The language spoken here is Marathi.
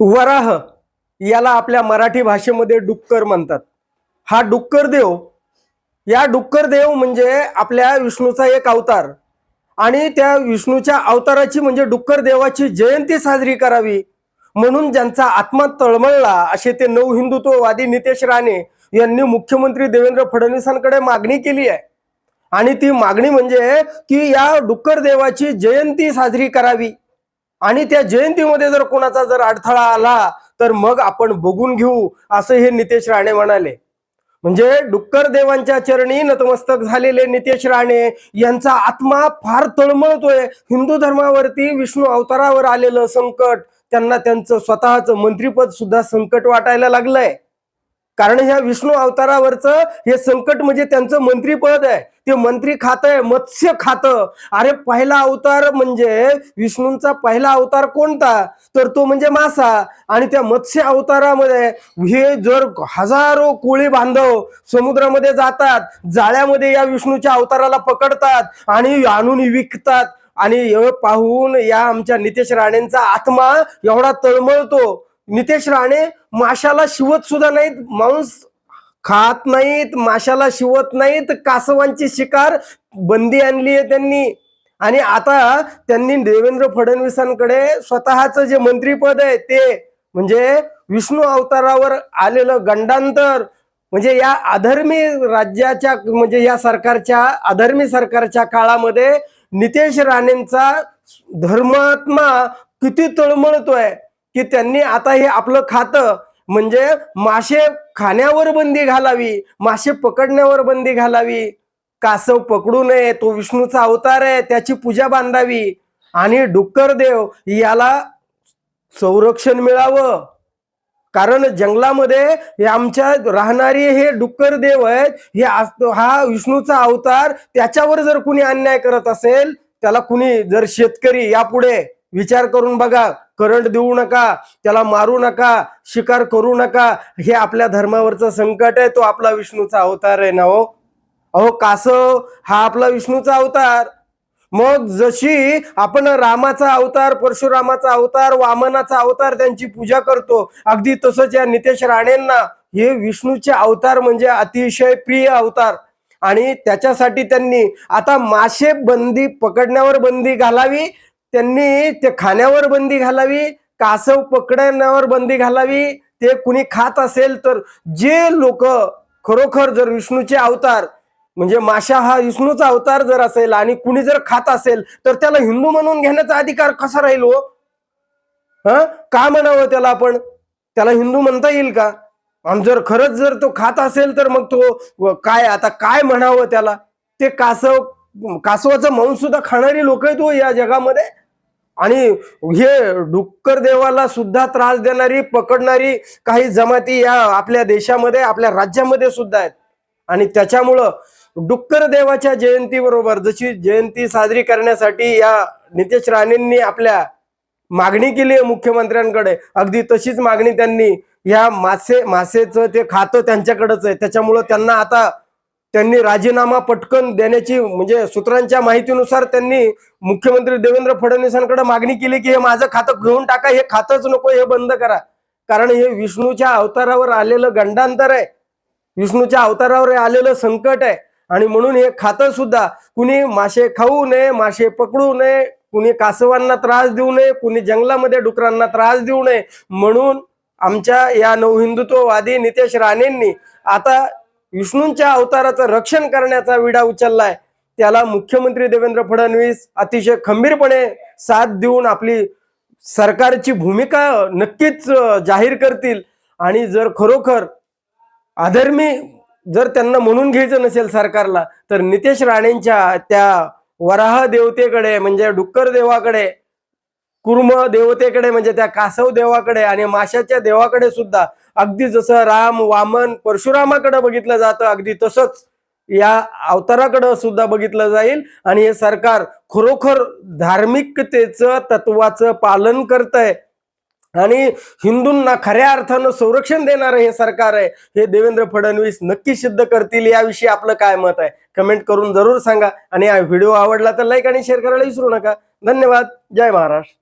वराह याला आपल्या मराठी भाषेमध्ये डुक्कर म्हणतात. हा डुक्कर देव या डुक्कर देव म्हणजे आपल्या विष्णूचा एक अवतार. आणि त्या विष्णूच्या अवताराची म्हणजे डुक्कर देवाची जयंती साजरी करावी. म्हणून ज्यांचा आत्मा तळमळला असे ते नव हिंदुत्ववादी नितेश राणे यांनी मुख्यमंत्री देवेंद्र फडणवीसांकडे मागणी केली आहे. आणि ती मागणी म्हणजे की या डुक्कर देवाची जयंती साजरी करावी. आणि त्या जयंतीमध्ये जर कोणाचा जर अडथळा आला तर मग आपण बघून घेऊ असं हे नितेश राणे म्हणाले. म्हणजे डुक्कर देवांच्या चरणी नतमस्तक झालेले नितेश राणे यांचा आत्मा फार तळमळतोय. हिंदू धर्मावरती विष्णू अवतारावर आलेलं संकट त्यांना त्यांचं स्वतःचं मंत्रीपद सुद्धा संकट वाटायला लागलंय. कारण ह्या विष्णू अवतारावरचं हे संकट म्हणजे त्यांचं मंत्रीपद आहे. ते मंत्री खातं आहे मत्स्य खातं. अरे पहिला अवतार म्हणजे विष्णूंचा पहिला अवतार कोणता? तर तो म्हणजे मासा. आणि त्या मत्स्य अवतारामध्ये हे जर हजारो कोळी बांधव समुद्रामध्ये जातात जाळ्यामध्ये या विष्णूच्या अवताराला पकडतात आणि आणून विकतात. आणि पाहून या आमच्या नितेश राणेंचा आत्मा एवढा तळमळतो. नितेश राणे माशाला शिवत सुद्धा नाहीत मांस खात नाहीत माशाला शिवत नाहीत कासवांची शिकार बंदी आणली आहे त्यांनी. आणि आता त्यांनी देवेंद्र फडणवीसांकडे स्वतःचं जे मंत्रीपद आहे ते म्हणजे विष्णू अवतारावर आलेलं गंडांतर म्हणजे या अधर्मी राज्याच्या म्हणजे या सरकारच्या अधर्मी सरकारच्या काळामध्ये नितेश राणेंचा धर्मात्मा किती तळमळतोय. की त्यांनी आता हे आपलं खातं म्हणजे मासे खाण्यावर बंदी घालावी मासे पकडण्यावर बंदी घालावी. कासव पकडू नये तो विष्णूचा अवतार आहे त्याची पूजा बांधावी. आणि डुक्कर देव याला संरक्षण मिळावं. कारण जंगलामध्ये हे आमच्या राहणारी हे डुक्कर देव आहेत हे हा विष्णूचा अवतार त्याच्यावर जर कुणी अन्याय करत असेल त्याला कुणी जर शेतकरी यापुढे विचार करून बघा करंट देऊ नका त्याला मारू नका शिकार करू नका. हे आपल्या धर्मावरचं संकट आहे तो आपला विष्णूचा अवतार आहे ना हो? अहो कासव हा आपला विष्णूचा अवतार. मग जशी आपण रामाचा अवतार परशुरामाचा अवतार वामनाचा अवतार त्यांची पूजा करतो अगदी तसंच या नितेश राणेंना हे विष्णूचे अवतार म्हणजे अतिशय प्रिय अवतार. आणि त्याच्यासाठी त्यांनी आता मासे बंदी पकडण्यावर बंदी घालावी त्यांनी ते खाण्यावर बंदी घालावी कासव पकडण्यावर बंदी घालावी ते कुणी खात असेल तर जे लोक खरोखर जर विष्णूचे अवतार म्हणजे माशा हा विष्णूचा अवतार जर असेल आणि कुणी जर खात असेल तर त्याला हिंदू म्हणून घेण्याचा अधिकार कसा राहील हो? हा? का म्हणावं त्याला आपण? त्याला हिंदू म्हणता येईल का? आणि जर खरंच जर तो खात असेल तर मग तो काय आता काय म्हणावं त्याला? ते कासव कासवाचं मांस सुद्धा खाणारी लोक आहेत हो या जगामध्ये. आणि हे डुक्कर देवाला सुद्धा त्रास देणारी पकडणारी काही जमाती या आपल्या देशामध्ये आपल्या राज्यामध्ये सुद्धा आहेत. आणि त्याच्यामुळं डुक्कर देवाच्या जयंती बरोबर जशी जयंती साजरी करण्यासाठी या नितेश राणेंनी आपल्या मागणी केली आहे मुख्यमंत्र्यांकडे. अगदी तशीच मागणी त्यांनी या मासे मासेचं ते खातं त्यांच्याकडेच आहे. त्याच्यामुळं त्यांना आता त्यांनी राजीनामा पटकन देण्याची म्हणजे सूत्रांच्या माहितीनुसार त्यांनी मुख्यमंत्री देवेंद्र फडणवीसांकडे मागणी केली की हे माझं खातं घेऊन टाका हे खातंच नको हे बंद करा. कारण हे विष्णूच्या अवतारावर आलेलं गंडांतर आहे. विष्णूच्या अवतारावर आलेलं संकट आहे. आणि म्हणून हे खातं सुद्धा कुणी मासे खाऊ नये मासे पकडू नये कुणी कासवांना त्रास देऊ नये कुणी जंगलामध्ये डुकरांना त्रास देऊ नये. म्हणून आमच्या या नवहिंदुत्ववादी नितेश राणेंनी आता विष्णूंच्या अवताराचं रक्षण करण्याचा विडा उचललाय. त्याला मुख्यमंत्री देवेंद्र फडणवीस अतिशय खंबीरपणे साथ देऊन आपली सरकारची भूमिका नक्कीच जाहीर करतील. आणि जर खरोखर अधर्मी जर त्यांना म्हणून घ्यायचं नसेल सरकारला तर नितेश राणेंच्या त्या वराह देवतेकडे म्हणजे डुक्कर देवाकडे कुर्म देवतेकडे म्हणजे त्या कासव देवाकडे आणि माशाच्या देवाकडे सुद्धा अगदी जसं राम वामन परशुरामाकडे बघितलं जातं अगदी तसंच या अवताराकडे सुद्धा बघितलं जाईल. आणि हे सरकार खरोखर धार्मिकतेचं तत्वाचं पालन करतंय. आणि हिंदूंना खऱ्या अर्थानं संरक्षण देणारं हे सरकार आहे हे देवेंद्र फडणवीस नक्की सिद्ध करतील याविषयी आपलं काय मत आहे? कमेंट करून जरूर सांगा. आणि हा व्हिडिओ आवडला तर लाईक आणि शेअर करायला विसरू नका. धन्यवाद. जय महाराष्ट्र.